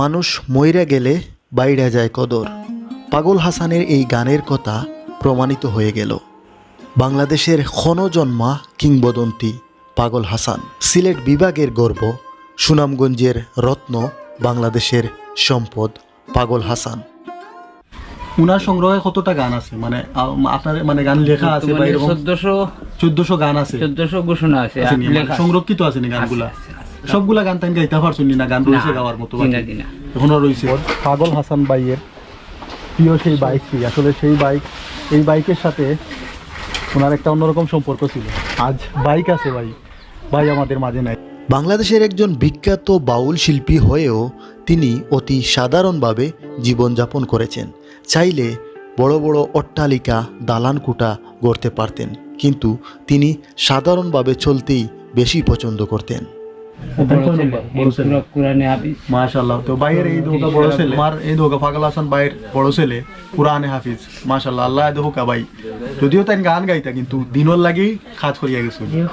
মানুষ মইরা গেলে বাইরা যায় কদর। পাগল হাসানের এই গানের কথা প্রমাণিত হয়ে গেল। বাংলাদেশের ক্ষণজন্মা কিংবদন্তি পাগল হাসান। সিলেট বিভাগের গর্ব সুনামগঞ্জের রত্ন বাংলাদেশের সম্পদ পাগল হাসান। উনার সংগ্রহে কতটা গান আছে? মানে আপনার মানে গান লেখা আছে বা এরকম চোদ্দশো চোদ্দশো গান আছে? চোদ্দশো ঘোষণা আছে? মানে আছে। সংরক্ষিত আছে নি গানগুলা? সবগুলা গান তাই গাইতে পারছেন নি গান রয়েছে গাওয়ার মতো। এখনও রয়েছে। পাগল হাসান ভাইয়ের প্রিয় সেই বাইকটি আসলে সেই বাইক এই বাইকের সাথে ওনার একটা অন্যরকম সম্পর্ক ছিল। আজ বাইক আছে ভাই। ভাই আমাদের মাঝে নাই। বাংলাদেশের একজন বিখ্যাত বাউল শিল্পী হয়েও তিনি অতি সাধারণভাবে জীবনযাপন করেছেন। চাইলে বড় বড় অট্টালিকা দালানকুটা গড়তে পারতেন। কিন্তু তিনি সাধারণভাবে চলতেই বেশি পছন্দ করতেন। হাফিজ। মাশাল্লাহ তো ভাইয়ের এই দোকা বড় ছেলে আমার এই দোকা পাগল হাসান ভাইয়ের বড় ছেলে পুরানে হাফিজ মাশাল্লাহ আল্লাহ দোকা ভাই। যদিও তাই গান গাইতা কিন্তু দিনর লাগি করিয়া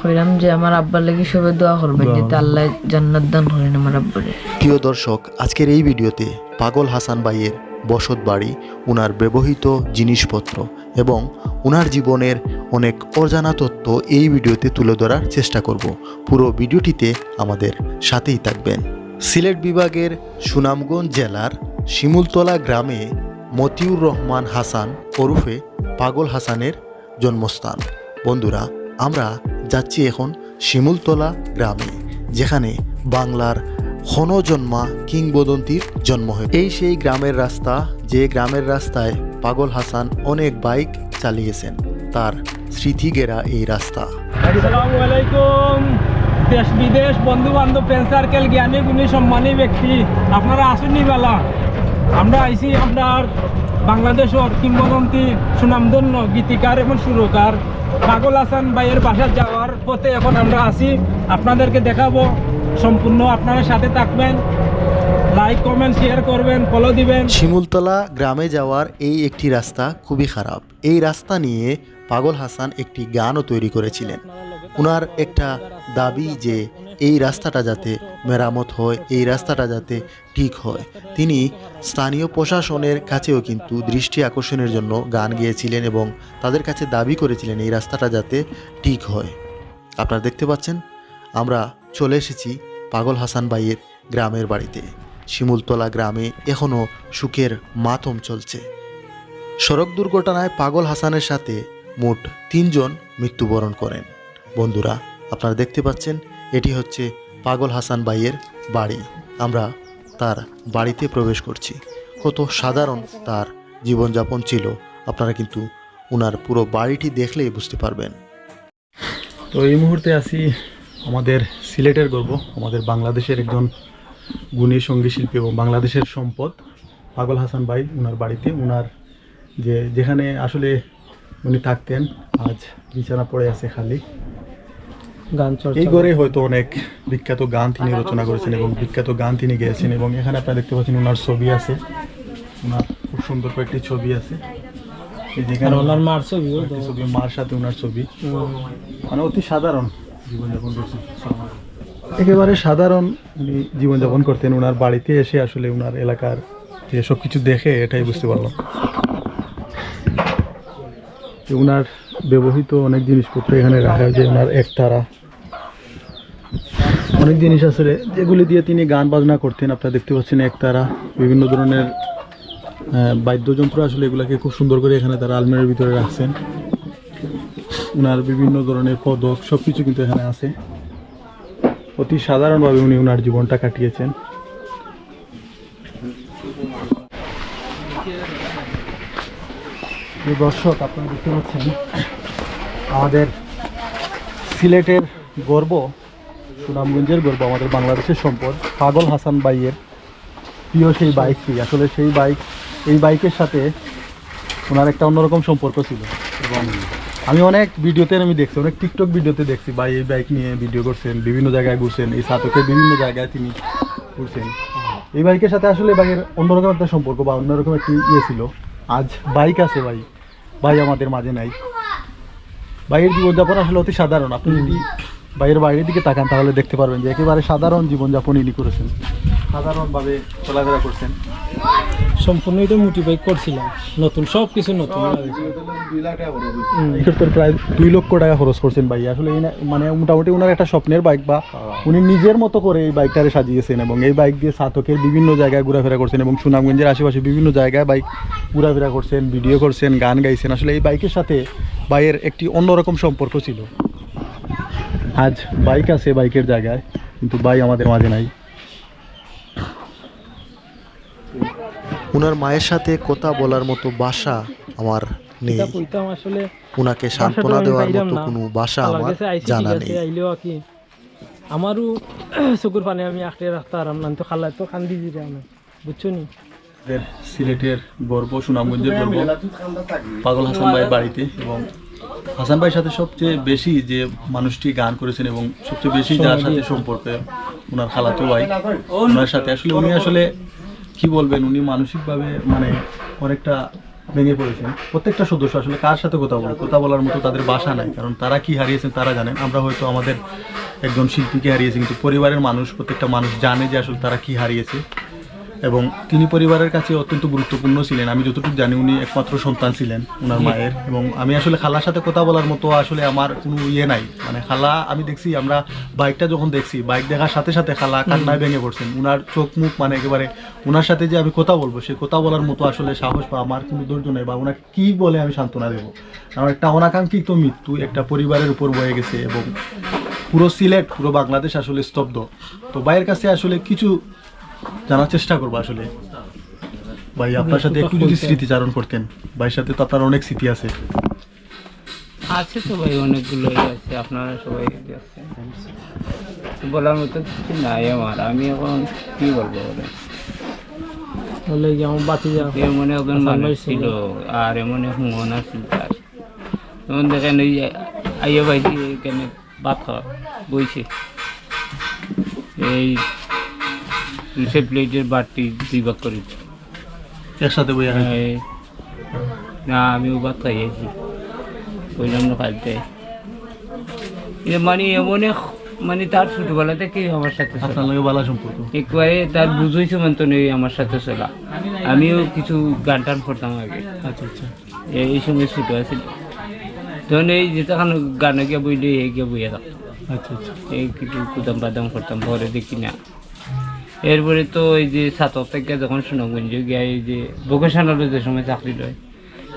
কইলাম যে আমার আব্বার লাগি সবে দোয়া করবেন যাতে আল্লাহ জান্নাত দান করেন আমার আব্বারে। প্রিয় দর্শক আজকের এই ভিডিওতে পাগল হাসান ভাইয়ের বসত বাড়ি, উনার ব্যবহৃত জিনিসপত্র এবং উনার জীবনের অনেক অজানা তথ্য এই ভিডিওতে তুলে ধরার চেষ্টা করব। পুরো ভিডিওটিতে আমাদের সাথেই থাকবেন। সিলেট বিভাগের সুনামগঞ্জ জেলার শিমুলতলা গ্রামে মতিউর রহমান হাসান ওরফে পাগল হাসানের জন্মস্থান। বন্ধুরা, আমরা যাচ্ছি এখন শিমুলতলা গ্রামে, যেখানে বাংলার ক্ষণজন্মা কিংবদন্তির জন্ম হয়। এই সেই গ্রামের রাস্তা যে গ্রামের রাস্তায় পাগল হাসান অনেক বাইক চালিয়েছেন। তার স্মৃতি গেরা এই রাস্তা। আসসালামু আলাইকুম। দেশ বিদেশ বন্ধু বান্ধব ফ্রেন্ড সার্কেল জ্ঞানী গুণী সম্মানী ব্যক্তি আপনারা আসুননি বেলা? আমরা আইসি আপনার বাংলাদেশের কিংবদন্তি সুনামধন্য গীতিকার এবং সুরকার। পাগল হাসান ভাইয়ের বাসা যাওয়ার পথে এখন আমরা আছি। আপনাদেরকে দেখাবো সম্পূর্ণ আপনারা সাথে থাকবেন। লাইক কমেন্ট শেয়ার করবেন ফলো দিবেন। শিমুলতলা গ্রামে যাওয়ার এই একটি রাস্তা খুবই খারাপ। এই রাস্তা নিয়ে পাগল হাসান একটি গানও তৈরি করেছিলেন। ওনার একটা দাবি যে এই রাস্তাটা যাতে মেরামত হয়, এই রাস্তাটা যাতে ঠিক হয়। তিনি স্থানীয় প্রশাসনের কাছেও কিন্তু দৃষ্টি আকর্ষণের জন্য গান গেয়েছিলেন এবং তাদের কাছে দাবি করেছিলেন এই রাস্তাটা যাতে ঠিক হয়। আপনারা দেখতে পাচ্ছেন, আমরা চলে এসেছি পাগল হাসান ভাইয়ের গ্রামের বাড়িতে। শিমুলতলা গ্রামে এখনও সুখের মাতম চলছে। সড়ক দুর্ঘটনায় পাগল হাসানের সাথে মোট তিনজন মৃত্যুবরণ করেন। বন্ধুরা, আপনারা দেখতে পাচ্ছেন, এটি হচ্ছে পাগল হাসান ভাইয়ের বাড়ি। আমরা তার বাড়িতে প্রবেশ করছি। কত সাধারণ তার জীবনযাপন ছিল, আপনারা কিন্তু ওনার পুরো বাড়িটি দেখলেই বুঝতে পারবেন। তো এই মুহূর্তে আসি আমাদের সিলেটের গর্ব আমাদের বাংলাদেশের একজন গুণী সঙ্গী শিল্পী এবং বাংলাদেশের সম্পদ পাগল হাসান ভাই ওনার বাড়িতে। ওনার যে যেখানে আসলে উনি থাকতেন আজ বিছানা পড়ে আছে খালি। গান এই ঘরে হয়তো অনেক বিখ্যাত গান তিনি রচনা করেছেন এবং বিখ্যাত গান তিনি গেয়েছেন এবং এখানে আপনারা দেখতে পাচ্ছেন ওনার ছবি আছে। ওনার খুব সুন্দর কয়েকটি ছবি আছে। যেখানে ওনার মার ছবি মার সাথে ওনার ছবি। মানে অতি সাধারণ। একেবারে সাধারণ উনি জীবনযাপন করতেন ওনার বাড়িতে এসে আসলে ওনার এলাকার যে সব কিছু দেখে এটাই বুঝতে পারলাম। ওনার ব্যবহৃত অনেক জিনিসপত্র এখানে রাখা হয়েছে ওনার একতারা অনেক জিনিস আছে যেগুলি দিয়ে তিনি গান বাজনা করতেন, আপনারা দেখতে পাচ্ছেন একতারা বিভিন্ন ধরনের বাদ্যযন্ত্র আসলে এগুলাকে খুব সুন্দর করে এখানে তারা আলমারির ভিতরে রাখছেন। ওনার বিভিন্ন ধরনের পদক সব কিছু কিন্তু এখানে আছে। অতি সাধারণভাবে উনি ওনার জীবনটা কাটিয়েছেন। দর্শক, আপনারা দেখতে পাচ্ছেন, আমাদের সিলেটের গর্ব, সুনামগঞ্জের গর্ব, আমাদের বাংলাদেশের সম্পদ, পাগল হাসান বাইয়ের প্রিয় সেই বাইকটি। আসলে সেই বাইক, এই বাইকের সাথে ওনার একটা অন্যরকম সম্পর্ক ছিল। এবং আমি অনেক ভিডিওতে আমি দেখছি, অনেক টিকটক ভিডিওতে দেখছি, ভাই এই বাইক নিয়ে ভিডিও করছেন, বিভিন্ন জায়গায় ঘুরছেন, এই সাতকের বিভিন্ন জায়গায় তিনি ঘুরছেন। এই বাইকের সাথে আসলে বাইকের অন্যরকম একটা সম্পর্ক বা অন্যরকম একটি ইয়ে ছিল। আজ বাইক আছে ভাই ভাই আমাদের মাঝে নাই। ভাইয়ের জীবনযাপন আসলে অতি সাধারণ। আপনি যদি বাইরের বাইরের দিকে তাকান তাহলে দেখতে পারবেন যে একেবারে সাধারণ জীবনযাপন ইনি করেছেন। সাধারণভাবে চলাফেরা করছেন। সম্পূর্ণ এটা মোটিভেট করছিলাম। নতুন সব কিছু নতুন। প্রায় দুই লক্ষ টাকা খরচ করছেন ভাই। আসলে মানে মোটামুটি ওনার একটা স্বপ্নের বাইক বা উনি নিজের মতো করে এই বাইকটারে সাজিয়েছেন এবং এই বাইক দিয়ে সাতকের বিভিন্ন জায়গায় ঘোরাফেরা করছেন এবং সুনামগঞ্জের আশেপাশে বিভিন্ন জায়গায় বাইক ঘোরাফেরা করছেন ভিডিও করছেন গান গাইছেন। আসলে এই বাইকের সাথে বাইয়ের একটি অন্যরকম সম্পর্ক ছিল। আজ বাইক আছে বাইকের জায়গায় কিন্তু বাই আমাদের মাঝে নাই। ওনার মায়ের সাথে কথা বলার মতো ভাষা আমার নেই। ওনাকে সান্ত্বনা আমি দেওয়ার মতো কোনো ভাষা আমার জানা নেই। আমারও চকুর পানি আমি আঁকড়ে রাখতে আরাম না তো খালাই তো কান্দি দিতে আমি বুঝছ নি? সিলেটের গর্ব সুনামগঞ্জের গর্ব পাগল হাসান ভাইয়ের বাড়িতে এবং হাসান ভাইয়ের সাথে সবচেয়ে বেশি যে মানুষটি গান করেছেন এবং সবচেয়ে বেশি যার সাথে সম্পর্কে ওনার খালাতো ভাই ওনার সাথে আসলে উনি আসলে কি বলবেন উনি মানসিকভাবে মানে অনেকটা ভেঙে পড়েছেন। প্রত্যেকটা সদস্য আসলে কার সাথে কথা বলে? কথা বলার মতো তাদের বাসা নাই কারণ তারা কি হারিয়েছেন তারা জানেন। আমরা হয়তো আমাদের একজন শিল্পীকে হারিয়েছি কিন্তু পরিবারের মানুষ প্রত্যেকটা মানুষ জানে যে আসলে তারা কি হারিয়েছে। এবং তিনি পরিবারের কাছে অত্যন্ত গুরুত্বপূর্ণ ছিলেন। আমি যতটুকু জানি উনি একমাত্র সন্তান ছিলেন ওনার মায়ের। এবং আমি আসলে খালার সাথে কথা বলার মতো আসলে আমার কোনো ইয়ে নাই। মানে খালা আমি দেখছি আমরা বাইকটা যখন দেখছি বাইক দেখার সাথে সাথে খালা কান্নায় ভেঙে পড়ছেন। উনার চোখ মুখ মানে একেবারে ওনার সাথে যে আমি কথা বলব সে কথা বলার মতো আসলে সাহস বা আমার কোনো ধৈর্য নেই বা ওনাকে কী বলে আমি সান্ত্বনা দেবো? আমার একটা অনাকাঙ্ক্ষিত মৃত্যু একটা পরিবারের উপর বয়ে গেছে এবং পুরো সিলেট পুরো বাংলাদেশ আসলে স্তব্ধ। তো বাইরের কাছে আসলে কিছু জানার চেষ্টা করব আসলে। ভাই আপনার সাথে একটু যদি স্মৃতিচারণ করতেন। ভাইয়ের সাথে তো আপনার অনেক স্মৃতি আছে। আছে তো ভাই অনেকগুলো আছে আপনারা সবাই আছে। বলার মতো কিছু নাই আমার আমি এখন কি বলব বলে বলে কি আমার বাতি যা এমন একজন মানুষ ছিল আর এমন হুমন আছিল তার যেমন দেখেন ওই আইয়া ভাই এখানে খাওয়া বইছে। এই সে প্লেটের বাড়তি দুই ভাগ করে একসাথে বই এই, না আমিও ভাত খাইয়েছি। বললাম না খাইতে। এ মানে এমন মানে তার ছোটবেলা থেকে আমার সাথে আপনার লগে ভালো সম্পর্ক। একবারে তার বুঝইছে মতো নেই আমার সাথে চলা আমিও কিছু গান টান করতাম আগে। আচ্ছা আচ্ছা। এই সময় ছোট আছে। তখন এই যেতক্ষণ গানে গিয়ে বইলে এই গিয়ে বইয়া আচ্ছা আচ্ছা। এই কিছু কুদাম বাদাম করতাম পরে দেখি না। এরপরে তো এই যে সাতক থেকে যখন সুনামগঞ্জ গিয়া এই যে ভোকেশনালে যে সময় চাকরি লয়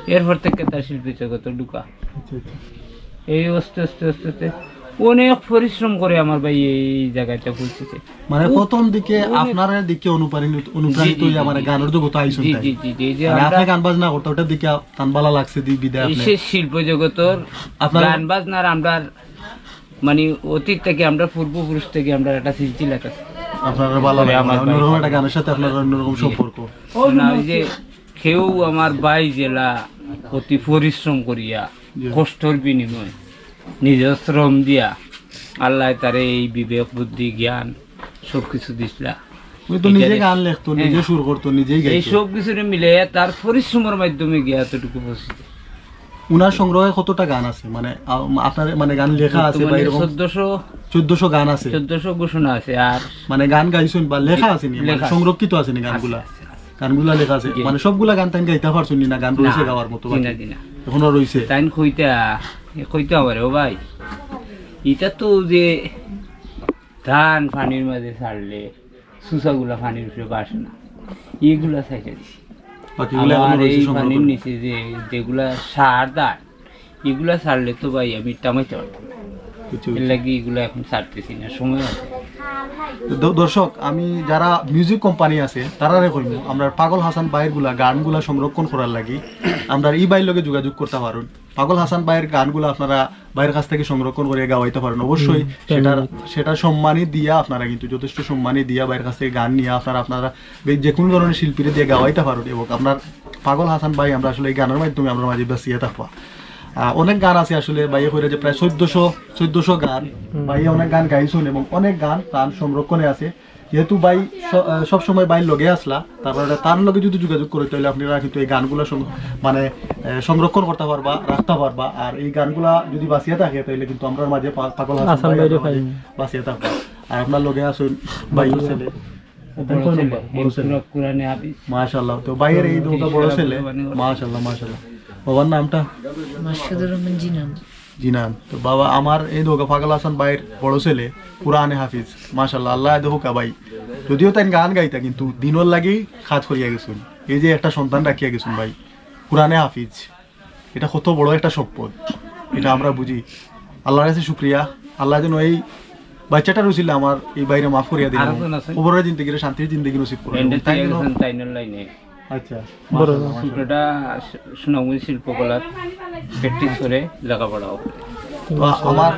এরপর থেকে তার শিল্পী জগতে ঢুকা আচ্ছা আচ্ছা। এই আস্তে আস্তে আস্তে আস্তে অনেক পরিশ্রম করে আমার ভাই এই জায়গাটা পৌঁছেছে মানে প্রথম দিকে আপনার দিকে অনুপ্রাণিত অনুপ্রাণিত হইয়া মানে গানের জগৎ আইসুন জি জি জি জি এই যে মানে আমরা আপনি গান বাজনা করতে ওটার দিকে তান ভালো লাগছে দি বিদায় আপনি এই শিল্প জগতের আপনার- গান বাজনার আমরা মানে অতীত থেকে আমরা পূর্বপুরুষ থেকে আমরা একটা সিলসিলা আছে আপনার ভালো লাগে আমার অন্যরকম একটা গানের সাথে আপনার অন্যরকম সম্পর্ক। যে কেউ আমার বাই জেলা অতি পরিশ্রম করিয়া কষ্টর বিনিময় নিজের শ্রম দিয়া আল্লাহ তারে এই বিবেক বুদ্ধি জ্ঞান সব কিছু দিছিলা। উনি নিজে এটারে- গান লিখতো নিজে সুর করতো নিজেই এই গাইতো কিছু মিলে তার পরিশ্রমের মাধ্যমে গিয়া এতটুকু পৌঁছেছে উনার সংগ্রহে কতটা গান আছে? মানে আপনার মানে গান লেখা আছে বা এরকম চোদ্দশো চোদ্দশো গান আছে? চোদ্দশো ঘোষণা আছে আর মানে গান গাইছেন বা লেখা আছে নি? মানে সংরক্ষিত আছে নি গানগুলা? লেখা আছে। মানে সবগুলা গান তাই গাইতে পারছেন না গান রয়েছে গাওয়ার মতো? এখনও রয়েছে? তাই কইতা কইতে হবে ও ভাই। এটা তো যে ধান পানির মাঝে ছাড়লে সুসাগুলা পানির উপরে বাসে না। এগুলা দিছি। বাকিগুলা আমার এই পানির নিচে যে যেগুলা সার এগুলা ছাড়লে তো ভাই আমি টামাইতে লাগি এগুলা এখন ছাড়তেছি না সময় আছে। দর্শক আমি যারা মিউজিক কোম্পানি আছে তারা কইব আমরা পাগল হাসান ভাইয়েরগুলা গানগুলা সংরক্ষণ করার লাগি আমরা ই বাইর লগে যোগাযোগ করতে পারুন পাগল হাসান ভাইয়ের গানগুলা আপনারা ভাইয়ের কাছ থেকে সংরক্ষণ করে গাওয়াইতে পারেন। অবশ্যই সেটার সেটা সম্মানই দিয়া আপনারা কিন্তু যথেষ্ট সম্মানই দিয়া ভাইয়ের কাছ থেকে গান নিয়ে আপনারা আপনারা যে কোনো ধরনের শিল্পীরে দিয়ে গাওয়াইতে পারুন এবং আপনার পাগল হাসান ভাই আমরা আসলে এই গানের মাধ্যমে আমরা মাঝে বাঁচিয়ে থাকব। আহ, অনেক গান আছে আসলে বাইয়ে করে যে প্রায় চোদ্দশো চোদ্দশো গান। বাইয়ে অনেক গান গাইছুন এবং অনেক গান তার সংরক্ষণে আছে। যেহেতু বাই সবসময় বাইর লগে আসলা তারপরে তার লগে যদি যোগাযোগ করে তাহলে আপনারা কিন্তু এই গানগুলো মানে সংরক্ষণ করতে পারবা রাখতে পারবা আর এই গানগুলা যদি বাঁচিয়ে থাকে তাহলে কিন্তু আমরা মাঝে পাগল। বাঁচিয়ে থাকব। আর আপনার লগে আসুন বাইর ছেলে। মাশাল্লাহ তো বাইয়ের এই দুটো বড় ছেলে মাশাল্লাহ মাশাল্লাহ বাবার নামটা? মাসুদুর রহমান তো বাবা আমার এই দোকা পাগল হাসান ভাইয়ের বড় ছেলে কোরআনে হাফিজ। মাশাল্লাহ আল্লাহ দেখো ভাই। যদিও তাই গান গাইতা কিন্তু দিনর লাগি খাজ করিয়া গেছুন। এই যে একটা সন্তান রাখিয়া গেছুন ভাই কোরআনে হাফিজ। এটা কত বড় একটা সম্পদ এটা আমরা বুঝি। আল্লাহর কাছে শুক্রিয়া। আল্লাহ যেন এই বাচ্চাটা রয়েছিল আমার এই বাইরে মাফ করিয়া আছে? ওপরের জিন্দগির শান্তির জিন্দগি নসিব করে আচ্ছা। বড় মাশাআল্লাহ, মাশাআল্লাহ। ছোটটা সুনামগঞ্জ শিল্পকলার প্র্যাকটিস করে লেখাপড়াও। তো আমার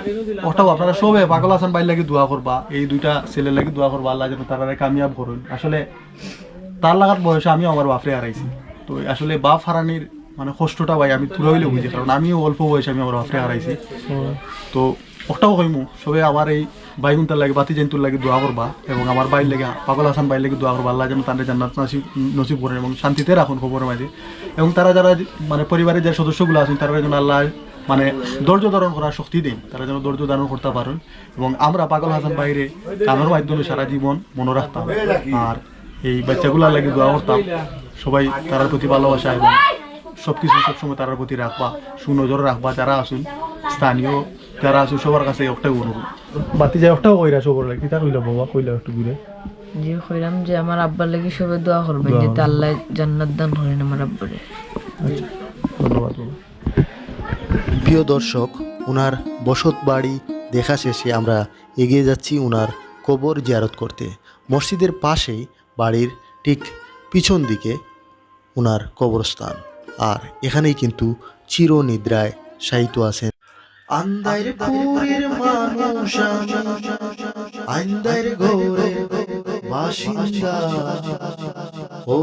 ওটাও আপনারা সবে পাগল হাসান ভাই লাগি দোয়া করবা এই দুইটা ছেলে লাগি দোয়া করবা আল্লাহ যেন তারা কামিয়াব করুন। আসলে তার লাগার বয়সে আমিও আমার বাপরে হারাইছি। তো আসলে বাপ হারানির মানে কষ্টটা ভাই আমি তুলে হইলে বুঝি কারণ আমিও অল্প বয়সে আমি আমার বাপরে হারাইছি। তো ওটাও কইমু সবে আমার এই বাইগুনটার লাগে, বাতি জেন্তুর লাগে দোয়া করবা এবং আমার বাইর লাগে, পাগল হাসান বাইর লাগে দোয়া করবা, আল্লাহ যেন তাদের জান্নাত নসিব নসিব করেন এবং শান্তিতে রাখুন খবরের মাঝে। এবং তারা যারা মানে পরিবারের যে সদস্যগুলো আছেন, তারা যেন আল্লাহ মানে ধৈর্য ধারণ করার শক্তি দিন, তারা যেন ধৈর্য ধারণ করতে পারেন এবং আমরা পাগল হাসান বাইরে কানোর মাধ্যমে সারা জীবন মনে রাখতাম। আর এই বাচ্চাগুলার লাগে দোয়া করতাম। সবাই তার প্রতি ভালোবাসা এবং সবকিছু সবসময় তার প্রতি রাখবা, সুনজর রাখবা যারা আসুন স্থানীয় যারা আসুন সবার কাছে একটাই অনুরোধ বাতি যায় একটাও কইরা সবর লাগে কিতা কইলা বাবা? কইলা একটু ঘুরে। যে কইলাম যে আমার আব্বার লাগি সবাই দোয়া করবেন যাতে আল্লাহ জান্নাত দান করেন আমার আব্বারে। ধন্যবাদ প্রিয় দর্শক ওনার বসত বাড়ি দেখা শেষে আমরা এগিয়ে যাচ্ছি ওনার কবর জিয়ারত করতে। মসজিদের পাশেই বাড়ির ঠিক পিছন দিকে ওনার কবরস্থান। আর এখানেই কিন্তু চিরনিদ্রায় শায়িত আছেন আন্দাইর পুরীর মানুষ আমি, আন্দাইর ঘরে বাসিন্দা ও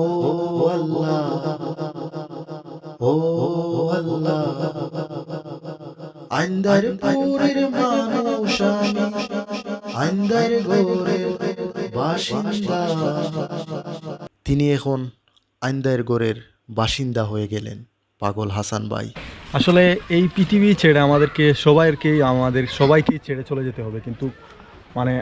আল্লাহ ও আল্লাহ আন্দার পুরীর মানুষ আন্দার গোরের বাসিন্দা তিনি এখন আন্দার গোরের বাসিন্দা হয়ে গেলেন পাগল হাসান ভাই। আসলে এই পৃথিবী ছেড়ে আমাদেরকে, সবাইকেই, আমাদের সবাইকেই ছেড়ে চলে যেতে হবে। কিন্তু মানে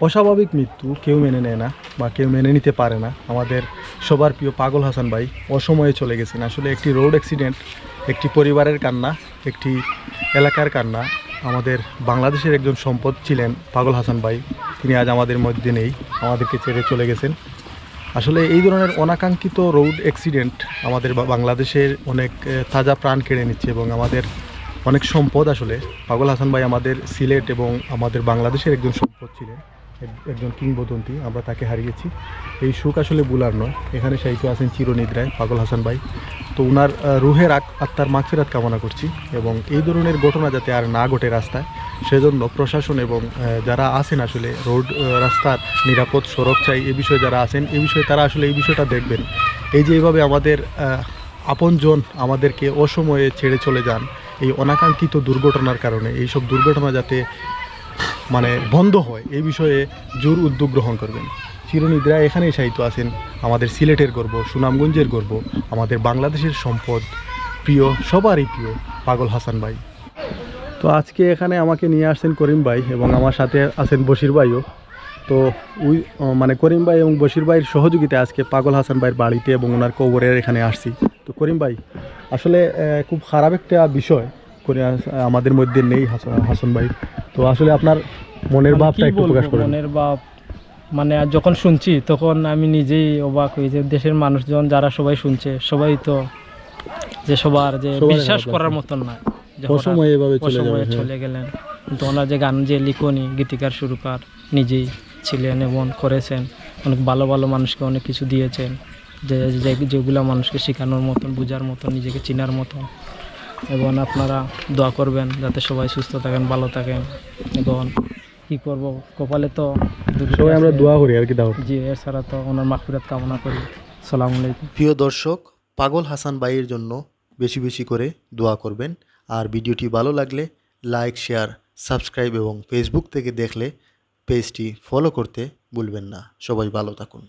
অস্বাভাবিক মৃত্যু কেউ মেনে নেয় না বা কেউ মেনে নিতে পারে না। আমাদের সবার প্রিয় পাগল হাসান ভাই অসময়ে চলে গেছেন। আসলে একটি রোড অ্যাক্সিডেন্ট, একটি পরিবারের কান্না, একটি এলাকার কান্না, আমাদের বাংলাদেশের একজন সম্পদ ছিলেন পাগল হাসান ভাই। তিনি আজ আমাদের মধ্যে নেই, আমাদেরকে ছেড়ে চলে গেছেন। আসলে এই ধরনের অনাকাঙ্ক্ষিত রোড অ্যাক্সিডেন্ট আমাদের বাংলাদেশের অনেক তাজা প্রাণ কেড়ে নিচ্ছে এবং আমাদের অনেক সম্পদ আসলে। পাগল হাসান ভাই আমাদের সিলেট এবং আমাদের বাংলাদেশের একজন সম্পদ ছিলেন। একজন কিংবদন্তি, আমরা তাকে হারিয়েছি। এই সুখ আসলে বুলার নয়। এখানে সাহিত্য আছেন চিরনিদ্রায়, পাগল হাসান ভাই। তো ওনার রুহের আত্মার মাগফিরাত কামনা করছি এবং এই ধরনের ঘটনা যাতে আর না ঘটে রাস্তায়, সেজন্য প্রশাসন এবং যারা আছেন আসলে রোড রাস্তার নিরাপদ সড়ক চাই, এ বিষয়ে যারা আছেন, এ বিষয়ে তারা আসলে এই বিষয়টা দেখবেন। এই যে এইভাবে আমাদের আপনজন আমাদেরকে অসময়ে ছেড়ে চলে যান, এই অনাকাঙ্ক্ষিত দুর্ঘটনার কারণে, এইসব দুর্ঘটনা যাতে মানে বন্ধ হয় এই বিষয়ে জোর উদ্যোগ গ্রহণ করবেন। চিরনিদ্রা এখানেই সাহিত্য আছেন। আমাদের সিলেটের গর্ব সুনামগঞ্জের গর্ব আমাদের বাংলাদেশের সম্পদ প্রিয় সবারই প্রিয় পাগল হাসান ভাই। তো আজকে এখানে আমাকে নিয়ে আসছেন করিম ভাই এবং আমার সাথে আছেন বশির ভাইও। তো আহ, মানে করিম ভাই এবং বশির ভাইয়ের সহযোগিতায় আজকে পাগল হাসান ভাইয়ের বাড়িতে এবং ওনার কবরের এখানে আসছি। তো করিম ভাই আসলে খুব খারাপ একটা বিষয় করে আমাদের মধ্যে নেই হাসান হাসান ভাই। তো আসলে আপনার মনের মানে ভাবটা একটু প্রকাশ করেন। মনের ভাব মানে যখন শুনছি তখন আমি নিজেই অবাক হই যে দেশের মানুষজন যারা সবাই শুনছে সবাই তো যে সবার যে বিশ্বাস করার। মতন না অসময়ে এভাবে চলে হ্যাঁ। গেলেন। কিন্তু ওনার যে গান যে লিখনি গীতিকার সুরকার নিজেই ছিলেন এবং করেছেন। অনেক ভালো ভালো মানুষকে অনেক কিছু দিয়েছেন। যে- যেগুলো মানুষকে শেখানোর মতন বোঝার মতন নিজেকে চেনার মতন। এবং আপনারা দোয়া করবেন যাতে সবাই সুস্থ থাকেন ভালো থাকেন এবং কি করব? কপালে তো সবাই আমরা দোয়া করি আর কি দাও জি এর ছাড়া তো ওনার মাগফিরাত কামনা করি। সালাম আলাইকুম। প্রিয় দর্শক পাগল হাসান ভাইয়ের জন্য বেশি বেশি করে দোয়া করবেন। আর ভিডিওটি ভালো লাগলে লাইক শেয়ার সাবস্ক্রাইব এবং ফেসবুক থেকে দেখলে পেজটি ফলো করতে ভুলবেন না। সবাই ভালো থাকুন।